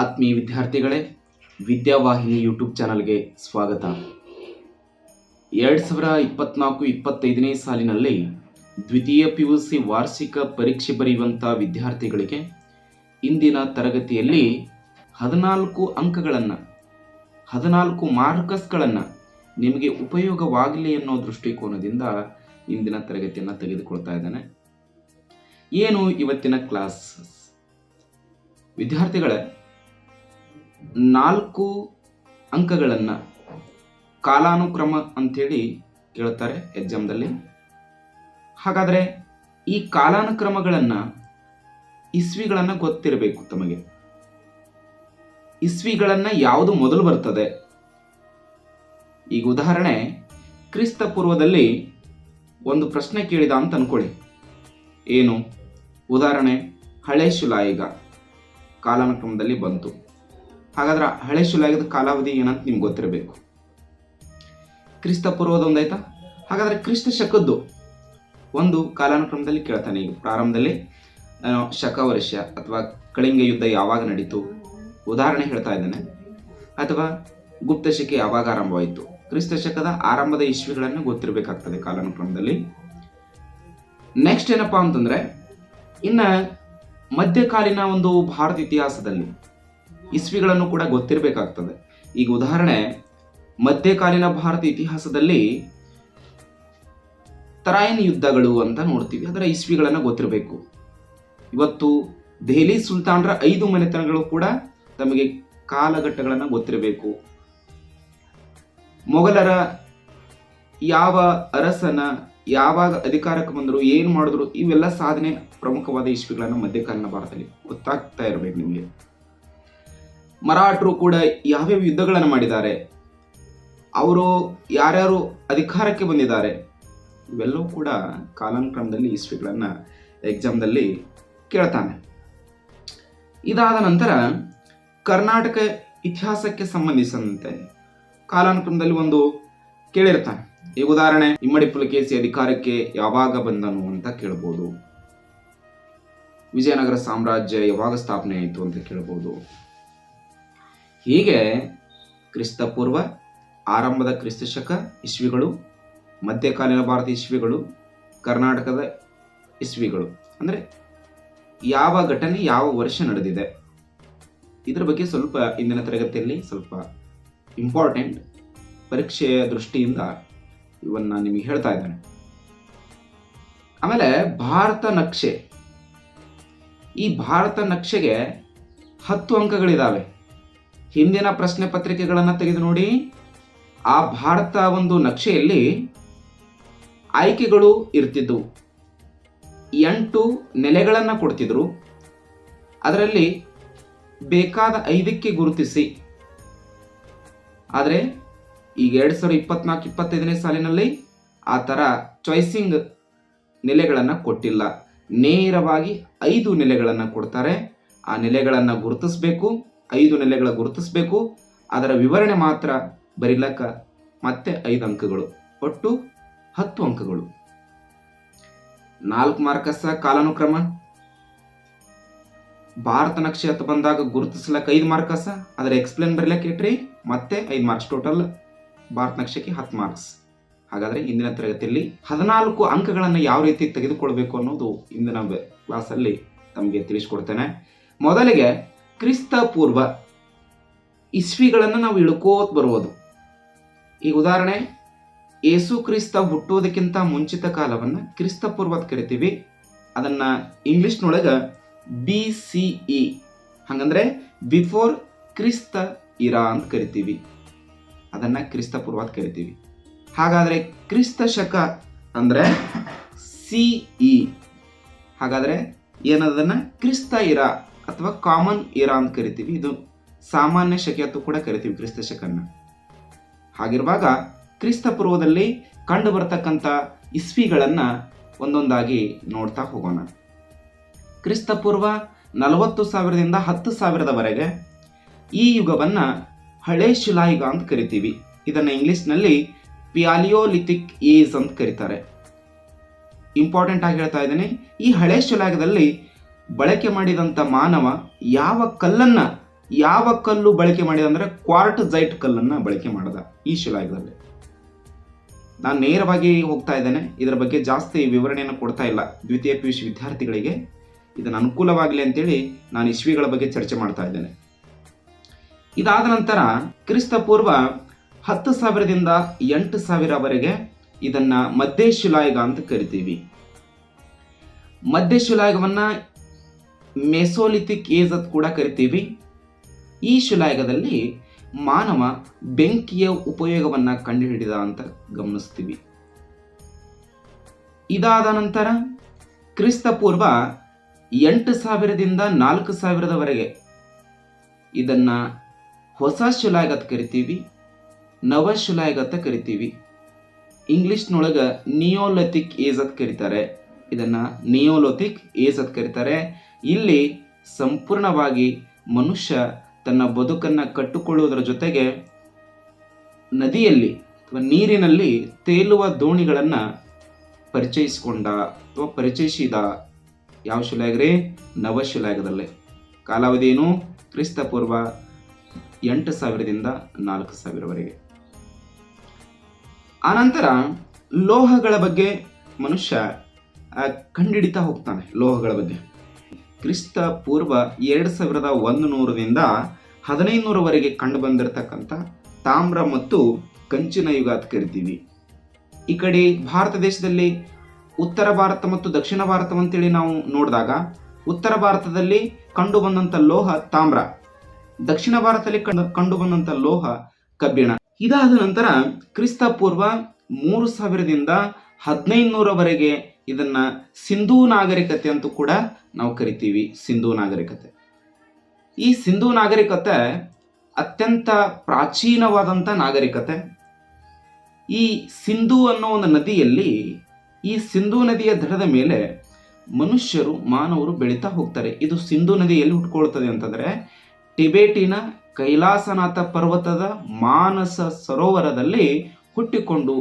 ಆತ್ಮೀಯ ವಿದ್ಯಾರ್ಥಿಗಳೇ, ವಿದ್ಯಾವಾಹಿನಿ ಯೂಟ್ಯೂಬ್ ಚಾನಲ್ಗೆ ಸ್ವಾಗತ. ಎರಡು ಸಾವಿರ ಇಪ್ಪತ್ನಾಲ್ಕು ಇಪ್ಪತ್ತೈದನೇ ಸಾಲಿನಲ್ಲಿ ದ್ವಿತೀಯ ಪಿ ಯು ಸಿ ವಾರ್ಷಿಕ ಪರೀಕ್ಷೆ ಬರೆಯುವಂಥ ವಿದ್ಯಾರ್ಥಿಗಳಿಗೆ ಇಂದಿನ ತರಗತಿಯಲ್ಲಿ ಹದಿನಾಲ್ಕು ಅಂಕಗಳನ್ನು, ಹದಿನಾಲ್ಕು ಮಾರ್ಕಸ್ಗಳನ್ನು ನಿಮಗೆ ಉಪಯೋಗವಾಗಲಿ ಅನ್ನೋ ದೃಷ್ಟಿಕೋನದಿಂದ ಇಂದಿನ ತರಗತಿಯನ್ನು ತೆಗೆದುಕೊಳ್ತಾ ಇದ್ದಾನೆ. ಏನು ಇವತ್ತಿನ ಕ್ಲಾಸ್? ವಿದ್ಯಾರ್ಥಿಗಳೇ ನಾಲ್ಕು ಅಂಕಗಳನ್ನು ಕಾಲಾನುಕ್ರಮ ಅಂಥೇಳಿ ಕೇಳ್ತಾರೆ ಎಕ್ಸಾಮ್ದಲ್ಲಿ. ಹಾಗಾದರೆ ಈ ಕಾಲಾನುಕ್ರಮಗಳನ್ನು ಇಸ್ವಿಗಳನ್ನು ಗೊತ್ತಿರಬೇಕು ತಮಗೆ. ಇಸ್ವಿಗಳನ್ನು ಯಾವುದು ಮೊದಲು ಬರ್ತದೆ? ಈಗ ಉದಾಹರಣೆ, ಕ್ರಿಸ್ತ ಪೂರ್ವದಲ್ಲಿ ಒಂದು ಪ್ರಶ್ನೆ ಕೇಳಿದ ಅಂತ ಅನ್ಕೊಳ್ಳಿ. ಏನು? ಉದಾಹರಣೆ, ಹಳೆ ಶುಲಾಯಿಗ ಕಾಲಾನುಕ್ರಮದಲ್ಲಿ ಬಂತು. ಹಾಗಾದ್ರೆ ಹಳೆ ಶಿಲಾಯುಗದ ಕಾಲಾವಧಿ ಏನಂತ ನಿಮ್ಗೆ ಗೊತ್ತಿರಬೇಕು. ಕ್ರಿಸ್ತ ಪೂರ್ವದ ಒಂದಾಯ್ತಾ ಹಾಗಾದ್ರೆ ಕ್ರಿಸ್ತ ಶಕದ್ದು ಒಂದು ಕಾಲಾನುಕ್ರಮದಲ್ಲಿ ಕೇಳ್ತಾನೆ ಈಗ ಪ್ರಾರಂಭದಲ್ಲಿ. ಶಕ ವರ್ಷ ಅಥವಾ ಕಳಿಂಗ ಯುದ್ಧ ಯಾವಾಗ ನಡೀತು? ಉದಾಹರಣೆ ಹೇಳ್ತಾ ಇದ್ದೇನೆ. ಅಥವಾ ಗುಪ್ತ ಶಕೆ ಯಾವಾಗ ಆರಂಭವಾಯಿತು? ಕ್ರಿಸ್ತ ಶಕದ ಆರಂಭದ ಇಶ್ವಿಗಳನ್ನು ಗೊತ್ತಿರಬೇಕಾಗ್ತದೆ ಕಾಲಾನುಕ್ರಮದಲ್ಲಿ. ನೆಕ್ಸ್ಟ್ ಏನಪ್ಪಾ ಅಂತಂದ್ರೆ, ಇನ್ನ ಮಧ್ಯಕಾಲೀನ ಒಂದು ಭಾರತ ಇತಿಹಾಸದಲ್ಲಿ ಇಸ್ವಿಗಳನ್ನು ಕೂಡ ಗೊತ್ತಿರಬೇಕಾಗ್ತದೆ. ಈಗ ಉದಾಹರಣೆ, ಮಧ್ಯಕಾಲೀನ ಭಾರತ ಇತಿಹಾಸದಲ್ಲಿ ತರಾಯಿನ್ ಯುದ್ಧಗಳು ಅಂತ ನೋಡ್ತೀವಿ. ಅದರ ಇಸ್ವಿಗಳನ್ನು ಗೊತ್ತಿರಬೇಕು. ಇವತ್ತು ದೆಹಲಿ ಸುಲ್ತಾನರ ಐದು ಮನೆತನಗಳು ಕೂಡ ತಮಗೆ ಕಾಲಘಟ್ಟಗಳನ್ನು ಗೊತ್ತಿರಬೇಕು. ಮೊಘಲರ ಯಾವ ಅರಸನ, ಯಾವಾಗ ಅಧಿಕಾರಕ್ಕೆ ಬಂದರು, ಏನು ಮಾಡಿದ್ರು, ಇವೆಲ್ಲ ಸಾಧನೆ ಪ್ರಮುಖವಾದ ಇಸ್ವಿಗಳನ್ನು ಮಧ್ಯಕಾಲೀನ ಭಾರತದಲ್ಲಿ ಗೊತ್ತಾಗ್ತಾ ಇರಬೇಕು ನಿಮಗೆ. ಮರಾಠರು ಕೂಡ ಯಾವ್ಯಾವ ಯುದ್ಧಗಳನ್ನು ಮಾಡಿದ್ದಾರೆ, ಅವರು ಯಾರ್ಯಾರು ಅಧಿಕಾರಕ್ಕೆ ಬಂದಿದ್ದಾರೆ, ಇವೆಲ್ಲವೂ ಕೂಡ ಕಾಲಾನುಕ್ರಮದಲ್ಲಿ ಹಿಸ್ಟ್ರಿಗಳನ್ನು ಎಕ್ಸಾಮ್ದಲ್ಲಿ ಕೇಳ್ತಾನೆ. ಇದಾದ ನಂತರ ಕರ್ನಾಟಕ ಇತಿಹಾಸಕ್ಕೆ ಸಂಬಂಧಿಸಿದಂತೆ ಕಾಲಾನುಕ್ರಮದಲ್ಲಿ ಒಂದು ಕೇಳಿರ್ತಾನೆ. ಈಗ ಉದಾಹರಣೆ, ಇಮ್ಮಡಿ ಪುಲಕೇಸಿ ಅಧಿಕಾರಕ್ಕೆ ಯಾವಾಗ ಬಂದನು ಅಂತ ಕೇಳ್ಬೋದು. ವಿಜಯನಗರ ಸಾಮ್ರಾಜ್ಯ ಯಾವಾಗ ಸ್ಥಾಪನೆ ಆಯಿತು ಅಂತ ಕೇಳ್ಬೋದು. ಹೀಗೆ ಕ್ರಿಸ್ತಪೂರ್ವ ಆರಂಭದ ಕ್ರಿಸ್ತ ಶಕ ಇಸ್ವಿಗಳು, ಮಧ್ಯಕಾಲೀನ ಭಾರತ ಇಸ್ವಿಗಳು, ಕರ್ನಾಟಕದ ಇಸ್ವಿಗಳು. ಅಂದರೆ ಯಾವ ಘಟನೆ, ಯಾವ ವರ್ಷ ನಡೆದಿದೆ? ಇದರ ಬಗ್ಗೆ ಸ್ವಲ್ಪ ಇಂದಿನ ತರಗತಿಯಲ್ಲಿ ಸ್ವಲ್ಪ ಇಂಪಾರ್ಟೆಂಟ್ ಪರೀಕ್ಷೆಯ ದೃಷ್ಟಿಯಿಂದ ಇವನ್ನ ನಿಮಗೆ ಹೇಳ್ತಾ ಇದ್ದೇನೆ. ಆಮೇಲೆ ಭಾರತ ನಕ್ಷೆ. ಈ ಭಾರತ ನಕ್ಷೆಗೆ ಹತ್ತು ಅಂಕಗಳಿದಾವೆ. ಹಿಂದಿನ ಪ್ರಶ್ನೆ ಪತ್ರಿಕೆಗಳನ್ನು ತೆಗೆದು ನೋಡಿ. ಆ ಭಾರತ ಒಂದು ನಕ್ಷೆಯಲ್ಲಿ ಆಯ್ಕೆಗಳು ಇರ್ತಿದ್ದವು ಎಂಟು ನೆಲೆಗಳನ್ನು ಕೊಡ್ತಿದ್ರು. ಅದರಲ್ಲಿ ಬೇಕಾದ ಐದಕ್ಕೆ ಗುರುತಿಸಿ. ಆದರೆ ಈಗ ಎರಡು ಸಾವಿರದ ಇಪ್ಪತ್ನಾಲ್ಕು, ಇಪ್ಪತ್ತೈದನೇ ಸಾಲಿನಲ್ಲಿ ಆ ಥರ ಚಾಯ್ಸಿಂಗ್ ನೆಲೆಗಳನ್ನು ಕೊಟ್ಟಿಲ್ಲ. ನೇರವಾಗಿ ಐದು ನೆಲೆಗಳನ್ನು ಕೊಡ್ತಾರೆ. ಆ ನೆಲೆಗಳನ್ನು ಗುರುತಿಸಬೇಕು. ಐದು ನೆಲೆಗಳ ಗುರುತಿಸಬೇಕು. ಅದರ ವಿವರಣೆ ಮಾತ್ರ ಬರಿಲಕ್ಕ ಮತ್ತೆ ಐದು ಅಂಕಗಳು. ಒಟ್ಟು ಹತ್ತು ಅಂಕಗಳು. ನಾಲ್ಕು ಮಾರ್ಕಸ ಕಾಲಾನುಕ್ರಮ. ಭಾರತ ನಕ್ಷೆ ಅಂತ ಬಂದಾಗ ಗುರುತಿಸ್ಲಕ್ಕ ಐದು ಮಾರ್ಕಸ. ಅದರ ಎಕ್ಸ್ಪ್ಲೇನ್ ಬರೀಲಕ್ಕೆ ಇಟ್ರಿ, ಮತ್ತೆ ಐದು ಮಾರ್ಕ್ಸ್ ಟೋಟಲ್ ಭಾರತ ನಕ್ಷೆಗೆ ಹತ್ತು ಮಾರ್ಕ್ಸ್. ಹಾಗಾದ್ರೆ ಇಂದಿನ ತರಗತಿಯಲ್ಲಿ ಹದಿನಾಲ್ಕು ಅಂಕಗಳನ್ನು ಯಾವ ರೀತಿ ತೆಗೆದುಕೊಳ್ಬೇಕು ಅನ್ನೋದು ಇಂದಿನ ಕ್ಲಾಸಲ್ಲಿ ತಮಗೆ ತಿಳಿಸ್ಕೊಡ್ತೇನೆ. ಮೊದಲಿಗೆ ಕ್ರಿಸ್ತ ಪೂರ್ವ ಇಸ್ವಿಗಳನ್ನು ನಾವು ಇಳ್ಕೋತ್ ಬರುವುದು ಈಗ ಉದಾಹರಣೆ ಯೇಸು ಕ್ರಿಸ್ತ ಹುಟ್ಟುವುದಕ್ಕಿಂತ ಮುಂಚಿತ ಕಾಲವನ್ನು ಕ್ರಿಸ್ತ ಪೂರ್ವ ಕರಿತೀವಿ. ಅದನ್ನು ಇಂಗ್ಲಿಷ್ನೊಳಗೆ ಬಿ ಸಿ ಇ, ಹಾಗಂದ್ರೆ ಬಿಫೋರ್ ಕ್ರಿಸ್ತ ಇರಾ ಅಂತ ಕರಿತೀವಿ. ಅದನ್ನು ಕ್ರಿಸ್ತ ಪೂರ್ವ ಕರಿತೀವಿ. ಹಾಗಾದರೆ ಕ್ರಿಸ್ತ ಶಕ ಅಂದರೆ ಸಿ ಇ, ಹಾಗಾದ್ರೆ ಏನದನ್ನು? ಕ್ರಿಸ್ತ ಇರಾ. ಅಥವಾ ಕಾಮನ್ ಇರಾ ಅಂತ ಕರಿತೀವಿ. ಇದು ಸಾಮಾನ್ಯ ಶಕೆ ಅಂತ ಕೂಡ ಕರಿತೀವಿ ಕ್ರಿಸ್ತ ಶಕನ್ನ. ಹಾಗಿರುವಾಗ ಕ್ರಿಸ್ತ ಪೂರ್ವದಲ್ಲಿ ಕಂಡು ಬರ್ತಕ್ಕಂಥ ಇಸ್ವಿಗಳನ್ನ ಒಂದೊಂದಾಗಿ ನೋಡ್ತಾ ಹೋಗೋಣ. ಕ್ರಿಸ್ತ ಪೂರ್ವ ನಲವತ್ತು ಸಾವಿರದಿಂದ ಹತ್ತು ಸಾವಿರದವರೆಗೆ ಈ ಯುಗವನ್ನ ಹಳೆ ಶಿಲಾಯುಗ ಅಂತ ಕರಿತೀವಿ. ಇದನ್ನ ಇಂಗ್ಲಿಷ್ನಲ್ಲಿ ಪಿಯಾಲಿಯೋಲಿಥಿಕ್ ಏಜ್ ಅಂತ ಕರೀತಾರೆ. ಇಂಪಾರ್ಟೆಂಟ್ ಆಗಿ ಹೇಳ್ತಾ ಇದ್ದೀನಿ, ಈ ಹಳೆ ಶಿಲಾಯುಗದಲ್ಲಿ ಬಳಕೆ ಮಾಡಿದಂಥ ಮಾನವ ಯಾವ ಕಲ್ಲನ್ನ, ಯಾವ ಕಲ್ಲು ಬಳಕೆ ಮಾಡಿದ ಅಂದರೆ ಕ್ವಾರ್ಟ್ ಜೈಟ್ ಕಲ್ಲನ್ನು ಬಳಕೆ ಮಾಡದ ಈ ಶಿಲಾಯುಗದಲ್ಲಿ. ನಾನು ನೇರವಾಗಿ ಹೋಗ್ತಾ ಇದ್ದೇನೆ. ಇದರ ಬಗ್ಗೆ ಜಾಸ್ತಿ ವಿವರಣೆಯನ್ನು ಕೊಡ್ತಾ ಇಲ್ಲ. ದ್ವಿತೀಯ ಪಿ ಯು ವಿದ್ಯಾರ್ಥಿಗಳಿಗೆ ಇದನ್ನು ಅನುಕೂಲವಾಗಲಿ ಅಂತೇಳಿ ನಾನು ಇಸ್ವಿಗಳ ಬಗ್ಗೆ ಚರ್ಚೆ ಮಾಡ್ತಾ ಇದ್ದೇನೆ. ಇದಾದ ನಂತರ ಕ್ರಿಸ್ತ ಪೂರ್ವ ಹತ್ತು ಸಾವಿರದಿಂದ ಎಂಟು ಸಾವಿರವರೆಗೆ ಮಧ್ಯ ಮಧ್ಯಶಿಲಾಯುಗ ಅಂತ ಕರಿತೀವಿ. ಮಧ್ಯಶಿಲಾಯುಗವನ್ನ ಮೆಸೋಲಿಥಿಕ್ ಏಜ್ ಅಂತ ಕೂಡ ಕರಿತೀವಿ. ಈ ಶಿಲಾಯುಗದಲ್ಲಿ ಮಾನವ ಬೆಂಕಿಯ ಉಪಯೋಗವನ್ನು ಕಂಡುಹಿಡಿದ ಅಂತ ಗಮನಿಸ್ತೀವಿ. ಇದಾದ ನಂತರ ಕ್ರಿಸ್ತಪೂರ್ವ ಎಂಟು ಸಾವಿರದಿಂದ ನಾಲ್ಕು ಸಾವಿರದವರೆಗೆ ಇದನ್ನು ಹೊಸ ಶಿಲಾಯುಗತ್ ಕರಿತೀವಿ, ನವ ಶಿಲಾಯುಗತ ಕರಿತೀವಿ. ಇಂಗ್ಲಿಷ್ನೊಳಗೆ ನಿಯೋಲಥಿಕ್ ಏಜ್ ಅಂತ ಕರೀತಾರೆ. ಇದನ್ನು ನಿಯೋಲೋಥಿಕ್ ಏಜ್ ಅಂತ ಕರೀತಾರೆ. ಇಲ್ಲಿ ಸಂಪೂರ್ಣವಾಗಿ ಮನುಷ್ಯ ತನ್ನ ಬದುಕನ್ನ ಕಟ್ಟಿಕೊಳ್ಳುವುದರ ಜೊತೆಗೆ ನದಿಯಲ್ಲಿ ಅಥವಾ ನೀರಿನಲ್ಲಿ ತೇಲುವ ದೋಣಿಗಳನ್ನು ಪರಿಚಯಿಸಿಕೊಂಡ ಅಥವಾ ಪರಿಚಯಿಸಿದ ಯಾವ ಶಿಲಾಯುಗ್ರಿ ನವಶಿಲಾಗದಲ್ಲಿ ಕಾಲಾವಧಿ ಏನು? ಕ್ರಿಸ್ತಪೂರ್ವ ಎಂಟು ಸಾವಿರದಿಂದ ನಾಲ್ಕು ಸಾವಿರವರೆಗೆ. ಆನಂತರ ಲೋಹಗಳ ಬಗ್ಗೆ ಮನುಷ್ಯ ಕಂಡಿಡಿತಾ ಹೋಗ್ತಾನೆ ಲೋಹಗಳ ಬಗ್ಗೆ. ಕ್ರಿಸ್ತ ಪೂರ್ವ ಎರಡು ಸಾವಿರದ ಒಂದು ನೂರರಿಂದ ಹದಿನೈದು ನೂರವರೆಗೆ ಕಂಡು ಬಂದಿರತಕ್ಕಂಥ ತಾಮ್ರ ಮತ್ತು ಕಂಚಿನ ಯುಗ ಅಂತ ಕರಿತೀವಿ. ಈ ಕಡೆ ಭಾರತ ದೇಶದಲ್ಲಿ ಉತ್ತರ ಭಾರತ ಮತ್ತು ದಕ್ಷಿಣ ಭಾರತ ಅಂತೇಳಿ ನಾವು ನೋಡಿದಾಗ ಉತ್ತರ ಭಾರತದಲ್ಲಿ ಕಂಡು ಬಂದಂಥ ಲೋಹ ತಾಮ್ರ, ದಕ್ಷಿಣ ಭಾರತದಲ್ಲಿ ಕಂಡು ಕಂಡು ಬಂದಂಥ ಲೋಹ ಕಬ್ಬಿಣ. ಇದಾದ ನಂತರ ಕ್ರಿಸ್ತ ಪೂರ್ವ ಮೂರು ಸಾವಿರದಿಂದ ಹದಿನೈದು ನೂರವರೆಗೆ ಇದನ್ನ ಸಿಂಧೂ ನಾಗರಿಕತೆ ಅಂತೂ ಕೂಡ ನಾವು ಕರಿತೀವಿ, ಸಿಂಧೂ ನಾಗರಿಕತೆ. ಈ ಸಿಂಧೂ ನಾಗರಿಕತೆ ಅತ್ಯಂತ ಪ್ರಾಚೀನವಾದಂಥ ನಾಗರಿಕತೆ. ಈ ಸಿಂಧೂ ಅನ್ನೋ ಒಂದು ನದಿಯಲ್ಲಿ, ಈ ಸಿಂಧೂ ನದಿಯ ದಡದ ಮೇಲೆ ಮನುಷ್ಯರು, ಮಾನವರು ಬೆಳೀತಾ ಹೋಗ್ತಾರೆ. ಇದು ಸಿಂಧೂ ನದಿ ಎಲ್ಲಿ ಹುಟ್ಕೊಳ್ತದೆ ಅಂತಂದರೆ, ಟಿಬೇಟಿನ ಕೈಲಾಸನಾಥ ಪರ್ವತದ ಮಾನಸ ಸರೋವರದಲ್ಲಿ ಹುಟ್ಟಿಕೊಂಡು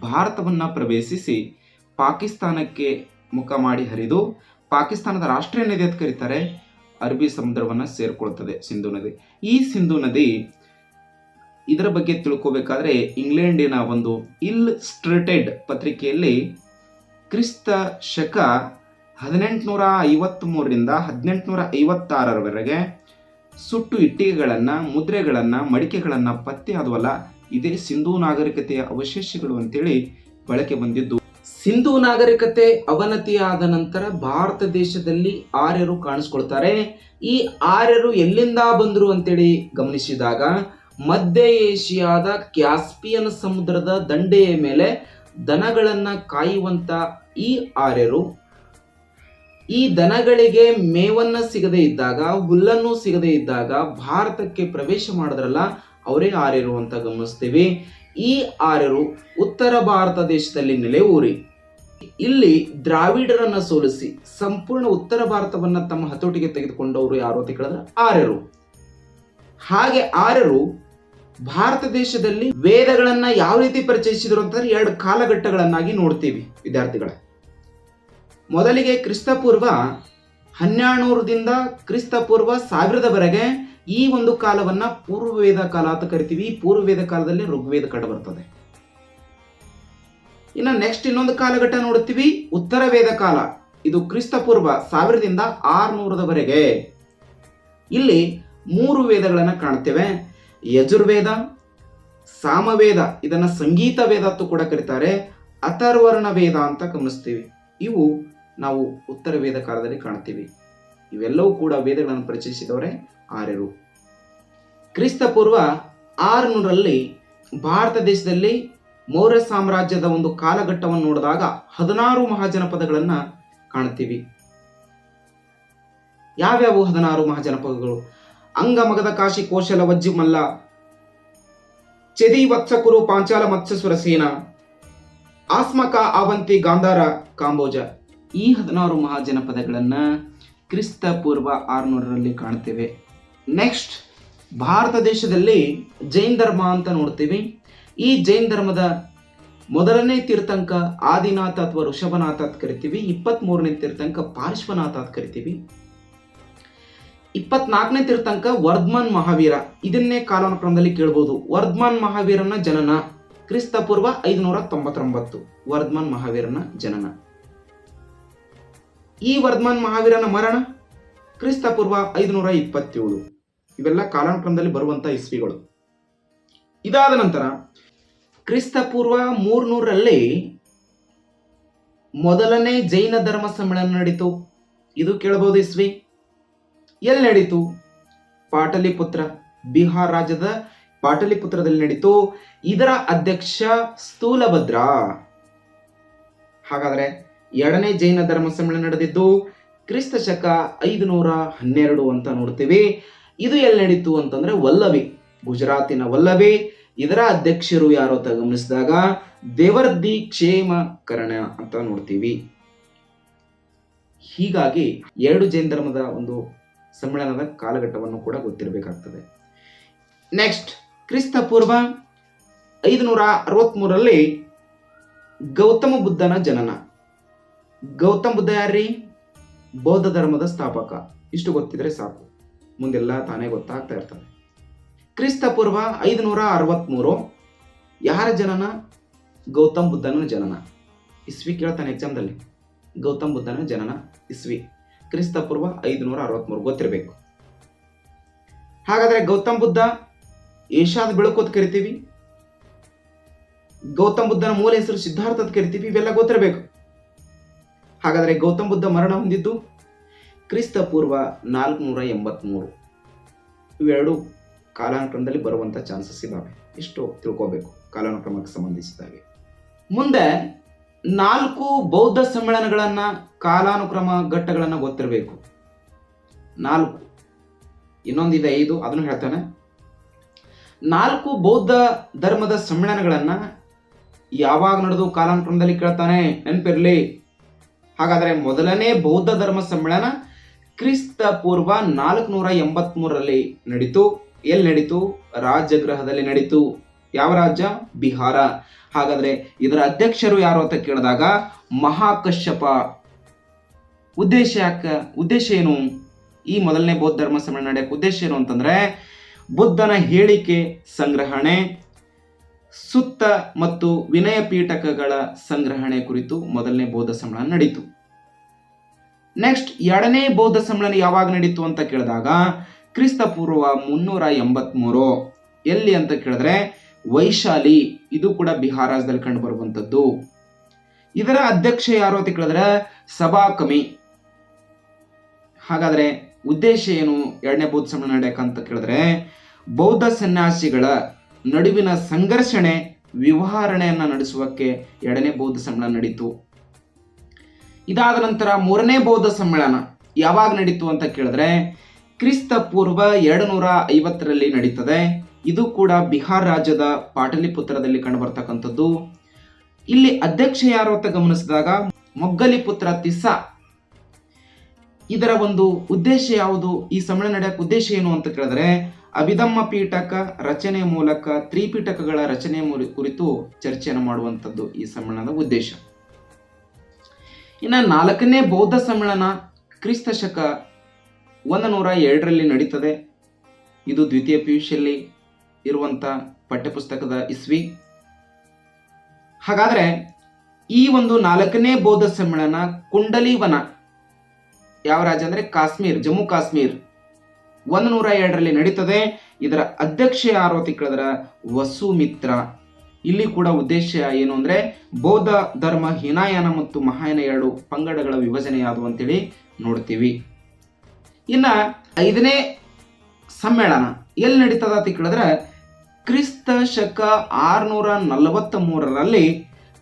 ಭಾರತವನ್ನು ಪ್ರವೇಶಿಸಿ ಪಾಕಿಸ್ತಾನಕ್ಕೆ ಮುಖ ಮಾಡಿ ಹರಿದು ಪಾಕಿಸ್ತಾನದ ರಾಷ್ಟ್ರೀಯ ನದಿ ಅಂತ ಕರೀತಾರೆ, ಅರಬ್ಬಿ ಸಮುದ್ರವನ್ನು ಸೇರಿಕೊಳ್ತದೆ ಸಿಂಧು ನದಿ. ಈ ಸಿಂಧು ನದಿ ಇದರ ಬಗ್ಗೆ ತಿಳ್ಕೋಬೇಕಾದ್ರೆ ಇಂಗ್ಲೆಂಡಿನ ಒಂದು ಇಲ್ ಸ್ಟ್ರಿಟೆಡ್ ಪತ್ರಿಕೆಯಲ್ಲಿ ಕ್ರಿಸ್ತ ಶಕ ಹದಿನೆಂಟುನೂರ ಐವತ್ತ್ಮೂರರಿಂದ ಹದಿನೆಂಟುನೂರ ಐವತ್ತಾರರವರೆಗೆ ಸುಟ್ಟು ಇಟ್ಟಿಗೆಗಳನ್ನು, ಮುದ್ರೆಗಳನ್ನು, ಮಡಿಕೆಗಳನ್ನು ಪತ್ತೆ ಆದವಲ್ಲ, ಇದೇ ಸಿಂಧೂ ನಾಗರಿಕತೆಯ ಅವಶೇಷಗಳು ಅಂತೇಳಿ ಬಳಕೆ ಬಂದಿದ್ದು. ಸಿಂಧೂ ನಾಗರಿಕತೆ ಅವನತಿಯಾದ ನಂತರ ಭಾರತ ದೇಶದಲ್ಲಿ ಆರ್ಯರು ಕಾಣಿಸ್ಕೊಳ್ತಾರೆ. ಈ ಆರ್ಯರು ಎಲ್ಲಿಂದ ಬಂದರು ಅಂತೇಳಿ ಗಮನಿಸಿದಾಗ ಮಧ್ಯ ಏಷ್ಯಾದ ಕ್ಯಾಸ್ಪಿಯನ್ ಸಮುದ್ರದ ದಂಡೆಯ ಮೇಲೆ ದನಗಳನ್ನು ಕಾಯುವಂಥ ಈ ಆರ್ಯರು. ಈ ದನಗಳಿಗೆ ಮೇವನ್ನು ಸಿಗದೇ ಇದ್ದಾಗ, ಹುಲ್ಲನ್ನು ಸಿಗದೇ ಇದ್ದಾಗ ಭಾರತಕ್ಕೆ ಪ್ರವೇಶ ಮಾಡಿದ್ರಲ್ಲ, ಅವರೇ ಆರ್ಯರು ಅಂತ ಗಮನಿಸ್ತೀವಿ. ಈ ಆರ್ಯರು ಉತ್ತರ ಭಾರತ ದೇಶದಲ್ಲಿ ನೆಲೆ ಊರಿ ಇಲ್ಲಿ ದ್ರಾವಿಡರನ್ನ ಸೋಲಿಸಿ ಸಂಪೂರ್ಣ ಉತ್ತರ ಭಾರತವನ್ನ ತಮ್ಮ ಹತೋಟಿಗೆ ತೆಗೆದುಕೊಂಡವರು ಯಾರು ಅಂತ ಕೇಳಿದ್ರೆ ಆರ್ಯರು. ಹಾಗೆ ಆರ್ಯರು ಭಾರತ ದೇಶದಲ್ಲಿ ವೇದಗಳನ್ನ ಯಾವ ರೀತಿ ಪರಿಚಯಿಸಿದ್ರು ಅಂತಂದ್ರೆ ಎರಡು ಕಾಲಘಟ್ಟಗಳನ್ನಾಗಿ ನೋಡ್ತೀವಿ ವಿದ್ಯಾರ್ಥಿಗಳ. ಮೊದಲಿಗೆ ಕ್ರಿಸ್ತಪೂರ್ವ ಹನ್ನೆರಡುನೂರದಿಂದ ಕ್ರಿಸ್ತಪೂರ್ವ ಸಾವಿರದವರೆಗೆ ಈ ಒಂದು ಕಾಲವನ್ನ ಪೂರ್ವ ವೇದ ಕಾಲ ಅಂತ ಕರಿತೀವಿ. ಪೂರ್ವ ವೇದ ಕಾಲದಲ್ಲಿ ಋಗ್ವೇದ ಕಂಡು ಬರ್ತದೆ. ಇನ್ನು ನೆಕ್ಸ್ಟ್ ಇನ್ನೊಂದು ಕಾಲಘಟ್ಟ ನೋಡುತ್ತೀವಿ. ಉತ್ತರ ವೇದ ಕಾಲ. ಇದು ಕ್ರಿಸ್ತಪೂರ್ವ ಸಾವಿರದಿಂದ ಆರುನೂರದವರೆಗೆ. ಇಲ್ಲಿ ಮೂರು ವೇದಗಳನ್ನು ಕಾಣ್ತೇವೆ ಯಜುರ್ವೇದ, ಸಾಮವೇದ, ಇದನ್ನು ಸಂಗೀತ ವೇದ ಅಂತ ಕೂಡ ಕರೀತಾರೆ. ಅಥರ್ವರ್ಣ ವೇದ ಅಂತ ಗಮನಿಸ್ತೀವಿ. ಇವು ನಾವು ಉತ್ತರ ವೇದ ಕಾಲದಲ್ಲಿ ಕಾಣ್ತೀವಿ ಇವೆಲ್ಲವೂ ಕೂಡ ವೇದಗಳನ್ನು ಪರಿಚಯಿಸಿದವರೇ ಆರ್ಯರು. ಕ್ರಿಸ್ತಪೂರ್ವ ಆರುನೂರಲ್ಲಿ ಭಾರತ ದೇಶದಲ್ಲಿ ಮೌರ್ಯ ಸಾಮ್ರಾಜ್ಯದ ಒಂದು ಕಾಲಘಟ್ಟವನ್ನು ನೋಡಿದಾಗ ಹದಿನಾರು ಮಹಾಜನಪದಗಳನ್ನ ಕಾಣ್ತೀವಿ ಯಾವ್ಯಾವು ಹದಿನಾರು ಮಹಾಜನಪದಗಳು? ಅಂಗಮಗದ ಕಾಶಿ ಕೋಶಲ ವಜ್ಜಿ ಮಲ್ಲ, ಚೆದಿ ವತ್ಸಕುರು ಪಾಂಚಾಲ ಮತ್ಸ್ಯಸುರ ಸೇನ, ಆಸ್ಮಕ ಅವಂತಿ ಗಾಂಧಾರ ಕಾಂಬೋಜ. ಈ ಹದಿನಾರು ಮಹಾಜನಪದಗಳನ್ನ ಕ್ರಿಸ್ತ ಪೂರ್ವ ಆರುನೂರರಲ್ಲಿ ಕಾಣ್ತೇವೆ ನೆಕ್ಸ್ಟ್, ಭಾರತ ದೇಶದಲ್ಲಿ ಜೈನ್ ಧರ್ಮ ಅಂತ ನೋಡ್ತೀವಿ. ಈ ಜೈನ್ ಧರ್ಮದ ಮೊದಲನೇ ತೀರ್ಥಂಕ ಆದಿನಾಥ ಅಥವಾ ಋಷಭನಾಥ ಅಂತ ಕರಿತೀವಿ ಇಪ್ಪತ್ತ್ ಮೂರನೇ ತೀರ್ಥಂಕ ಪಾರ್ಶ್ವನಾಥ ಅಂತ ಕರಿತೀವಿ. ಇಪ್ಪತ್ನಾಲ್ಕನೇ ತೀರ್ಥಂಕ ವರ್ಧಮಾನ್ ಮಹಾವೀರ. ಇದನ್ನೇ ಕಾಲಾನುಕ್ರಮದಲ್ಲಿ ಕೇಳ್ಬೋದು. ವರ್ಧಮಾನ್ ಮಹಾವೀರನ ಜನನ ಕ್ರಿಸ್ತ ಪೂರ್ವ ಐದುನೂರ ತೊಂಬತ್ತೊಂಬತ್ತು. ವರ್ಧಮಾನ್ ಮಹಾವೀರನ ಜನನ. ಈ ವರ್ಧಮಾನ್ ಮಹಾವೀರನ ಮರಣ ಕ್ರಿಸ್ತ ಪೂರ್ವ ಐದುನೂರ ಇಪ್ಪತ್ತೇಳು. ಇವೆಲ್ಲ ಕಾಲಾನುಕ್ರಮದಲ್ಲಿ ಬರುವಂತಹ ಇಸ್ವಿಗಳು. ಇದಾದ ನಂತರ ಕ್ರಿಸ್ತ ಪೂರ್ವ ಮೂರ್ನೂರಲ್ಲಿ ಮೊದಲನೇ ಜೈನ ಧರ್ಮ ಸಮ್ಮೇಳನ ನಡೀತು. ಇದು ಕೇಳಬಹುದು ಇಸ್ವಿ ಎಲ್ಲಿ ನಡೀತು? ಪಾಟಲಿಪುತ್ರ, ಬಿಹಾರ್ ರಾಜ್ಯದ ಪಾಟಲಿಪುತ್ರದಲ್ಲಿ ನಡೀತು. ಇದರ ಅಧ್ಯಕ್ಷ ಸ್ಥೂಲಭದ್ರ. ಹಾಗಾದ್ರೆ ಎರಡನೇ ಜೈನ ಧರ್ಮ ಸಮ್ಮೇಳನ ನಡೆದಿದ್ದು ಕ್ರಿಸ್ತ ಶಕ ಐದುನೂರ ಹನ್ನೆರಡು ಅಂತ ನೋಡ್ತೀವಿ. ಇದು ಎಲ್ಲಿ ನಡೀತು ಅಂತಂದ್ರೆ ವಲ್ಲವಿ ಗುಜರಾತಿನ ವಲ್ಲಭಿ ಇದರ ಅಧ್ಯಕ್ಷರು ಯಾರೋ ಅಂತ ಗಮನಿಸಿದಾಗ ದೇವರ್ದಿ ಕ್ಷೇಮ ಕರಣ ಅಂತ ನೋಡ್ತೀವಿ. ಹೀಗಾಗಿ ಎರಡು ಜೈನ ಧರ್ಮದ ಒಂದು ಸಮ್ಮೇಳನದ ಕಾಲಘಟ್ಟವನ್ನು ಕೂಡ ಗೊತ್ತಿರಬೇಕಾಗ್ತದೆ. ನೆಕ್ಸ್ಟ್ ಕ್ರಿಸ್ತ ಪೂರ್ವ ಐದುನೂರ ಅರವತ್ಮೂರರಲ್ಲಿ ಗೌತಮ ಬುದ್ಧನ ಜನನ. ಗೌತಮ ಬುದ್ಧ ಯಾರ್ರಿ? ಬೌದ್ಧ ಧರ್ಮದ ಸ್ಥಾಪಕ. ಇಷ್ಟು ಗೊತ್ತಿದ್ರೆ ಸಾಕು. ಮುಂದೆಲ್ಲ ತಾನೇ ಗೊತ್ತಾಗ್ತಾ ಇರ್ತದೆ. ಕ್ರಿಸ್ತ ಪೂರ್ವ ಐದುನೂರ ಅರವತ್ಮೂರು. ಯಾರ ಜನನ? ಗೌತಮ್ ಬುದ್ಧನ ಜನನ. ಇಸ್ವಿ ಕೇಳ್ತಾನೆ ಎಕ್ಸಾಮ್ದಲ್ಲಿ ಗೌತಮ್ ಬುದ್ಧನ ಜನನ ಇಸ್ವಿ. ಕ್ರಿಸ್ತ ಪೂರ್ವ ಐದುನೂರ ಅರವತ್ಮೂರು ಗೊತ್ತಿರಬೇಕು. ಹಾಗಾದ್ರೆ ಗೌತಮ್ ಬುದ್ಧ ಏಷ್ಯಾದ ಬೆಳಕು ಕರಿತೀವಿ? ಗೌತಮ್ ಬುದ್ಧನ ಮೂಲ ಹೆಸರು ಸಿದ್ಧಾರ್ಥ ಅಂತ ಕರಿತೀವಿ? ಇವೆಲ್ಲ ಗೊತ್ತಿರಬೇಕು. ಹಾಗಾದರೆ ಗೌತಮ್ ಬುದ್ಧ ಮರಣ ಹೊಂದಿದ್ದು ಕ್ರಿಸ್ತ ಪೂರ್ವ ನಾಲ್ಕುನೂರ ಎಂಬತ್ಮೂರು. ಇವೆರಡು ಕಾಲಾನುಕ್ರಮದಲ್ಲಿ ಬರುವಂತ ಚಾನ್ಸಸ್ ಇದಾವೆ. ಇಷ್ಟು ತಿಳ್ಕೋಬೇಕು ಕಾಲಾನುಕ್ರಮಕ್ಕೆ ಸಂಬಂಧಿಸಿದಾಗೆ ಮುಂದೆ ನಾಲ್ಕು ಬೌದ್ಧ ಸಮ್ಮೇಳನಗಳನ್ನ ಕಾಲಾನುಕ್ರಮ ಘಟ್ಟಗಳನ್ನ ಗೊತ್ತಿರಬೇಕು. ನಾಲ್ಕು. ಇನ್ನೊಂದಿದೆ ಐದು, ಅದನ್ನು ಹೇಳ್ತಾನೆ. ನಾಲ್ಕು ಬೌದ್ಧ ಧರ್ಮದ ಸಮ್ಮೇಳನಗಳನ್ನ ಯಾವಾಗ ನಡೆದು ಕಾಲಾನುಕ್ರಮದಲ್ಲಿ ಕೇಳ್ತಾನೆ ನೆನಪಿರ್ಲಿ. ಹಾಗಾದ್ರೆ ಮೊದಲನೇ ಬೌದ್ಧ ಧರ್ಮ ಸಮ್ಮೇಳನ ಕ್ರಿಸ್ತ ಪೂರ್ವ ನಾಲ್ಕುನೂರ ಎಂಬತ್ಮೂರರಲ್ಲಿ ನಡೀತು. ಎಲ್ಲಿ ನಡೀತು? ರಾಜಗೃಹದಲ್ಲಿ ನಡೀತು. ಯಾವ ರಾಜ್ಯ? ಬಿಹಾರ. ಹಾಗಾದ್ರೆ ಇದರ ಅಧ್ಯಕ್ಷರು ಯಾರು ಅಂತ ಕೇಳಿದಾಗ ಮಹಾಕಶ್ಯಪ. ಉದ್ದೇಶ ಯಾಕ? ಉದ್ದೇಶ ಏನು? ಈ ಮೊದಲನೇ ಬೌದ್ಧ ಧರ್ಮ ಸಮ್ಮೇಳನ ನಡೆಯಕ್ಕೆ ಉದ್ದೇಶ ಏನು ಅಂತಂದ್ರೆ ಬುದ್ಧನ ಹೇಳಿಕೆ ಸಂಗ್ರಹಣೆ, ಸುತ್ತ ಮತ್ತು ವಿನಯ ಪೀಠಕಗಳ ಸಂಗ್ರಹಣೆ ಕುರಿತು ಮೊದಲನೇ ಬೌದ್ಧ ಸಮ್ಮೇಳನ ನಡೀತು. ನೆಕ್ಸ್ಟ್ ಎರಡನೇ ಬೌದ್ಧ ಸಮ್ಮೇಳನ ಯಾವಾಗ ನಡೀತು ಅಂತ ಕೇಳಿದಾಗ ಕ್ರಿಸ್ತ ಪೂರ್ವ ಮುನ್ನೂರ ಎಂಬತ್ಮೂರು. ಎಲ್ಲಿ ಅಂತ ಕೇಳಿದ್ರೆ ವೈಶಾಲಿ, ಇದು ಕೂಡ ಬಿಹಾರ ರಾಜ್ಯದಲ್ಲಿ ಕಂಡು ಬರುವಂಥದ್ದು. ಇದರ ಅಧ್ಯಕ್ಷ ಯಾರು ಅಂತ ಕೇಳಿದ್ರೆ ಸಭಾ ಕಮಿ. ಹಾಗಾದ್ರೆ ಉದ್ದೇಶ ಏನು ಎರಡನೇ ಬೌದ್ಧ ಸಮ್ಮೇಳನ ನಡೆಯಕ್ಕಂತ ಕೇಳಿದ್ರೆ ಬೌದ್ಧ ಸನ್ಯಾಸಿಗಳ ನಡುವಿನ ಸಂಘರ್ಷಣೆ ವ್ಯವಹಾರಣೆಯನ್ನು ನಡೆಸುವಕ್ಕೆ ಎರಡನೇ ಬೌದ್ಧ ಸಮ್ಮೇಳನ ನಡೀತು. ಇದಾದ ನಂತರ ಮೂರನೇ ಬೌದ್ಧ ಸಮ್ಮೇಳನ ಯಾವಾಗ ನಡೀತು ಅಂತ ಕೇಳಿದ್ರೆ ಕ್ರಿಸ್ತ ಪೂರ್ವ ಎರಡು ನೂರ ಐವತ್ತರಲ್ಲಿ ನಡೀತದೆ. ಇದು ಕೂಡ ಬಿಹಾರ್ ರಾಜ್ಯದ ಪಾಟಲಿಪುತ್ರದಲ್ಲಿ ಕಂಡುಬರ್ತಕ್ಕಂಥದ್ದು. ಇಲ್ಲಿ ಅಧ್ಯಕ್ಷ ಯಾರು ಅಂತ ಗಮನಿಸಿದಾಗ ಮೊಗ್ಗಲಿಪುತ್ರ ತಿಸ್ಸಾ. ಇದರ ಒಂದು ಉದ್ದೇಶ ಯಾವುದು? ಈ ಸಮ್ಮೇಳನ ನಡೆಯಕ್ಕೆ ಉದ್ದೇಶ ಏನು ಅಂತ ಕೇಳಿದ್ರೆ ಅಭಿದಮ್ಮ ಪೀಠಕ ರಚನೆ ಮೂಲಕ ತ್ರಿಪೀಠಕಗಳ ರಚನೆ ಕುರಿತು ಚರ್ಚೆಯನ್ನು ಮಾಡುವಂಥದ್ದು ಈ ಸಮ್ಮೇಳನದ ಉದ್ದೇಶ. ಇನ್ನು ನಾಲ್ಕನೇ ಬೌದ್ಧ ಸಮ್ಮೇಳನ ಕ್ರಿಸ್ತ ಶಕ ಒಂದು ನೂರ ಎರಡರಲ್ಲಿ ನಡೀತದೆ. ಇದು ದ್ವಿತೀಯ ಪಿಯುಷಿಯಲ್ಲಿ ಇರುವಂಥ ಪಠ್ಯಪುಸ್ತಕದ ಇಸ್ವಿ. ಹಾಗಾದರೆ ಈ ಒಂದು ನಾಲ್ಕನೇ ಬೌದ್ಧ ಸಮ್ಮೇಳನ ಕುಂಡಲಿವನ ಯಾವ ರಾಜ್ಯ ಅಂದರೆ ಕಾಶ್ಮೀರ್, ಜಮ್ಮು ಕಾಶ್ಮೀರ್ ಒಂದು ನೂರ ಎರಡರಲ್ಲಿ ನಡೀತದೆ. ಇದರ ಅಧ್ಯಕ್ಷ ಯಾರು ಅಂತ ಕೇಳಿದ್ರೆ? ವಸುಮಿತ್ರ. ಇಲ್ಲಿ ಕೂಡ ಉದ್ದೇಶ ಏನು ಅಂದರೆ ಬೌದ್ಧ ಧರ್ಮ ಹೀನಾಯಾನ ಮತ್ತು ಮಹಾಯನ ಎರಡು ಪಂಗಡಗಳ ವಿಭಜನೆ ಯಾವುದು ಅಂತೇಳಿ ನೋಡ್ತೀವಿ. ಇನ್ನ ಐದನೇ ಸಮ್ಮೇಳನ ಎಲ್ಲಿ ನಡೀತದ ಅಂತ ಕೇಳಿದ್ರೆ, ಕ್ರಿಸ್ತ ಶಕ ಆರುನೂರ ನಲವತ್ತ ಮೂರರಲ್ಲಿ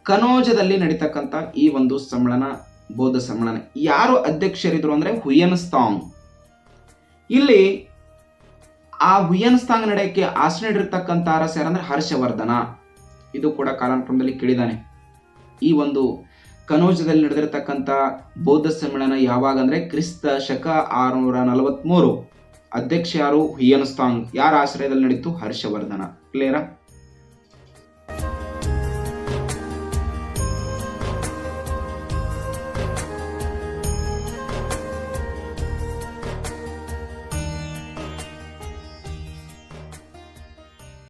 ಕನೋಜದಲ್ಲಿ ನಡೀತಕ್ಕಂಥ ಈ ಒಂದು ಸಮ್ಮೇಳನ, ಬೌದ್ಧ ಸಮ್ಮೇಳನ. ಯಾರು ಅಧ್ಯಕ್ಷರಿದ್ರು ಅಂದ್ರೆ ಹುಯನ್ ಸ್ತಾಂಗ್ ಇಲ್ಲಿ ಆ ಹುಯನ್ ಸ್ತಾಂಗ್ ನಡೆಯಕ್ಕೆ ಆಸನ ನೀಡಿರ್ತಕ್ಕಂಥ ಅರಸ ಯಾರಂದ್ರೆ ಹರ್ಷವರ್ಧನ. ಇದು ಕೂಡ ಕಾಲಾನುಕ್ರಮದಲ್ಲಿ ಕೇಳಿದಾನೆ. ಈ ಒಂದು ಕನೋಜದಲ್ಲಿ ನಡೆದಿರತಕ್ಕಂಥ ಬೌದ್ಧ ಸಮ್ಮೇಳನ ಯಾವಾಗ ಅಂದ್ರೆ ಕ್ರಿಸ್ತ ಶಕ ಆರುನೂರ ನಲವತ್ಮೂರು. ಅಧ್ಯಕ್ಷ ಯಾರು? ಹುಯನ್ ಸಾಂಗ್ ಯಾರ ಆಶ್ರಯದಲ್ಲಿ ನಡೀತು? ಹರ್ಷವರ್ಧನ. ಕ್ಲಿಯರಾ